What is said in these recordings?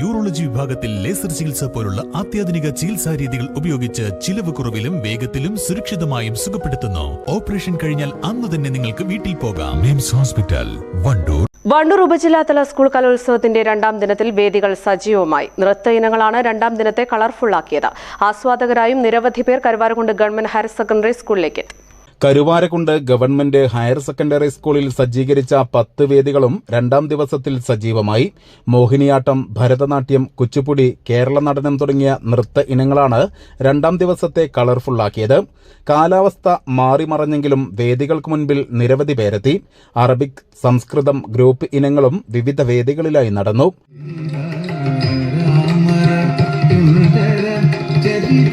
Urology വിഭാഗത്തിൽ laser ചികിത്സ പോലുള്ള അത്യാധുനിക ചികിത്സാ രീതികൾ ഉപയോഗിച്ച് ചിലവ് കുറവിലും വേഗത്തിലും സുരക്ഷിതമായും സുഖപ്പെടുത്തുന്നു. ഓപ്പറേഷൻ കഴിഞ്ഞാൽ അന്ന് തന്നെ നിങ്ങൾക്ക് വീട്ടിൽ പോകാം. MIMS hospital Wandoor. വണ്ടൂർ ഉപജില്ലാതല സ്കൂൾ കലോത്സവത്തിന്റെ രണ്ടാം ദിനത്തിൽ വേദികൾ സജീവമായി. നൃത്ത ഇനങ്ങളാണ് രണ്ടാം ദിനത്തെ കളർഫുള്ളാക്കിയത്. ആസ്വാദകരായും നിരവധി പേർ കരുവാരുകൊണ്ട് ഗവൺമെന്റ് ഹയർ സെക്കൻഡറി സ്കൂളിലേക്ക് എത്തി. കരുവാരക്കുണ്ട് ഗവൺമെന്റ് ഹയർ സെക്കൻഡറി സ്കൂളിൽ സജ്ജീകരിച്ച പത്ത് വേദികളും രണ്ടാം ദിവസത്തിൽ സജീവമായി മോഹിനിയാട്ടം ഭരതനാട്യം കുച്ചുപ്പുടി കേരള നടനം തുടങ്ങിയ നൃത്ത ഇനങ്ങളാണ് രണ്ടാം ദിവസത്തെ കളർഫുള്ളാക്കിയത് കാലാവസ്ഥ മാറിമറഞ്ഞെങ്കിലും വേദികൾക്ക് മുൻപിൽ നിരവധി പേരെത്തി അറബിക് സംസ്കൃതം ഗ്രൂപ്പ് ഇനങ്ങളും വിവിധ വേദികളിലായി നടന്നു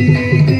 പറയത്തന്നെ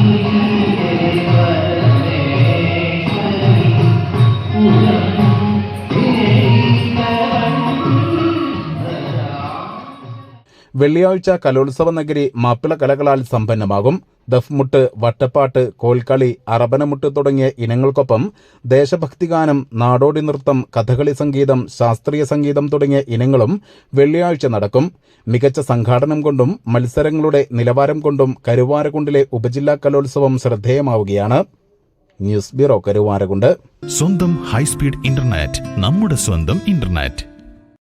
വെള്ളിയാഴ്ച കലോത്സവ നഗരി മാപ്പിള കലകളാൽ സമ്പന്നമാകും. ദഫ്മുട്ട് വട്ടപ്പാട്ട് കോൽക്കളി അറബനമുട്ട് തുടങ്ങിയ ഇനങ്ങൾക്കൊപ്പം ദേശഭക്തിഗാനം നാടോടി നൃത്തം കഥകളി സംഗീതം ശാസ്ത്രീയ സംഗീതം തുടങ്ങിയ ഇനങ്ങളും വെള്ളിയാഴ്ച നടക്കും. മികച്ച സംഘാടനം കൊണ്ടും മത്സരങ്ങളുടെ നിലവാരം കൊണ്ടും കരുവാരകുണ്ടിലെ ഉപജില്ലാ കലോത്സവം ശ്രദ്ധേയമാവുകയാണ്. News bureau Karuvarakundu. സ്വന്തം ഹൈസ്പീഡ് ഇന്റർനെറ്റ് നമ്മുടെ സ്വന്തം ഇന്റർനെറ്റ്.